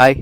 Hi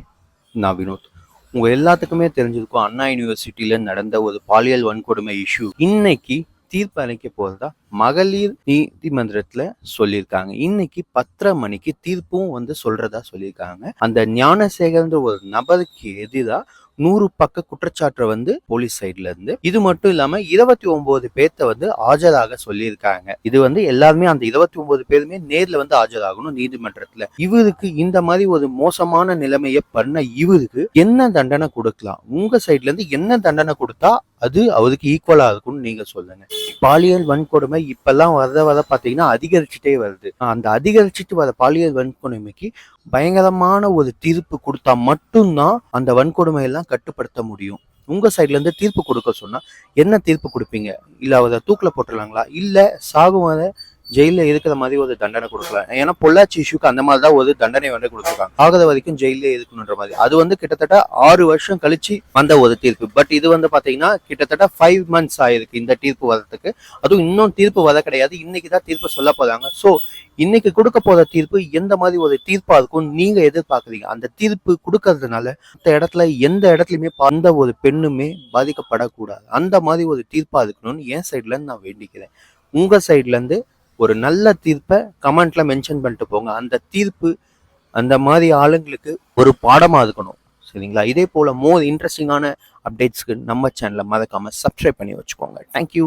நான் வினோத். உங்கள் எல்லாத்துக்குமே தெரிஞ்சிருக்கும் அண்ணா யூனிவர்சிட்டியில் நடந்த ஒரு பாலியல் வன்கொடுமை இஷ்யூ இன்னைக்கு தீர்ப்பு அளிக்க போகிறதா மகளிர் நீதிமன்றத்தில் சொல்லியிருக்காங்க. இன்னைக்கு பத்தரை மணிக்கு தீர்ப்பும் வந்து சொல்றதா சொல்லியிருக்காங்க. அந்த ஞானசேகர்ன்ற ஒரு நபருக்கு எதிராக நூறு பக்க குற்றச்சாட்டு வந்து போலீஸ் சைட்ல இருந்து இது மட்டும் இல்லாம இருபத்தி ஒன்பது பேர்த்த வந்து ஆஜராக சொல்லியிருக்காங்க. இது வந்து எல்லாருமே அந்த இருபத்தி ஒன்பது பேருமே நேர்ல வந்து ஆஜராகணும் நீதிமன்றத்துல. இவருக்கு இந்த மாதிரி ஒரு மோசமான நிலைமையை பண்ண இவருக்கு என்ன தண்டனை கொடுக்கலாம்? உங்க சைட்ல இருந்து என்ன தண்டனை கொடுத்தா அது அவருக்கு ஈக்குவலா இருக்கும்னு நீங்க சொல்லுங்க. பாலியல் வன்கொடுமை இப்பெல்லாம் வர வர பாத்தீங்கன்னா அதிகரிச்சுட்டே வருது. அந்த அதிகரிச்சுட்டு வர பாலியல் வன்கொடுமைக்கு பயங்கரமான ஒரு தீர்ப்பு கொடுத்தா மட்டும்தான் அந்த வன்கொடுமை எல்லாம் கட்டுப்படுத்த முடியும். உங்க சைட்ல இருந்து தீர்ப்பு கொடுக்க சொன்னா என்ன தீர்ப்பு கொடுப்பீங்க? இல்ல அவரை தூக்கில போட்டுடலாங்களா? இல்ல சாகும் வரை ஜெயிலில் இருக்கிற மாதிரி ஒரு தண்டனை கொடுக்கலாம் ஏன்னா பொள்ளாச்சி இஷ்யூக்கு அந்த மாதிரி தான் ஒரு தண்டனை வந்து கொடுத்துருக்காங்க. ஆகிற வரைக்கும் ஜெயிலே இருக்கணுன்ற மாதிரி. அது வந்து கிட்டத்தட்ட ஆறு வருஷம் கழிச்சு வந்த ஒரு தீர்ப்பு. பட் இது வந்து பார்த்தீங்கன்னா கிட்டத்தட்ட ஃபைவ் மந்த்ஸ் ஆயிருக்கு இந்த தீர்ப்பு வரதுக்கு அதுவும் இன்னும் தீர்ப்பு வர கிடையாது. இன்னைக்கு தான் தீர்ப்பு சொல்ல போறாங்க. ஸோ இன்னைக்கு கொடுக்க போற தீர்ப்பு எந்த மாதிரி ஒரு தீர்ப்பா இருக்கும் நீங்க எதிர்பார்க்குறீங்க? அந்த தீர்ப்பு கொடுக்கறதுனால அந்த இடத்துல எந்த இடத்துலயுமே அந்த ஒரு பெண்ணுமே பாதிக்கப்படக்கூடாது. அந்த மாதிரி ஒரு தீர்ப்பா இருக்கணும்னு என் சைட்ல இருந்து நான் வேண்டிக்கிறேன். உங்க சைட்ல இருந்து ஒரு நல்ல தீர்ப்பை கமெண்ட்ல மென்ஷன் பண்ணிட்டு போங்க. அந்த தீர்ப்பு அந்த மாதிரி ஆளுங்களுக்கு ஒரு பாடமா இருக்கணும். சரிங்களா? இதே போல மோர் இன்ட்ரெஸ்டிங்கான அப்டேட்ஸ்க்கு நம்ம சேனலை மறக்காம சப்ஸ்கிரைப் பண்ணி வச்சுக்கோங்க. தேங்க்யூ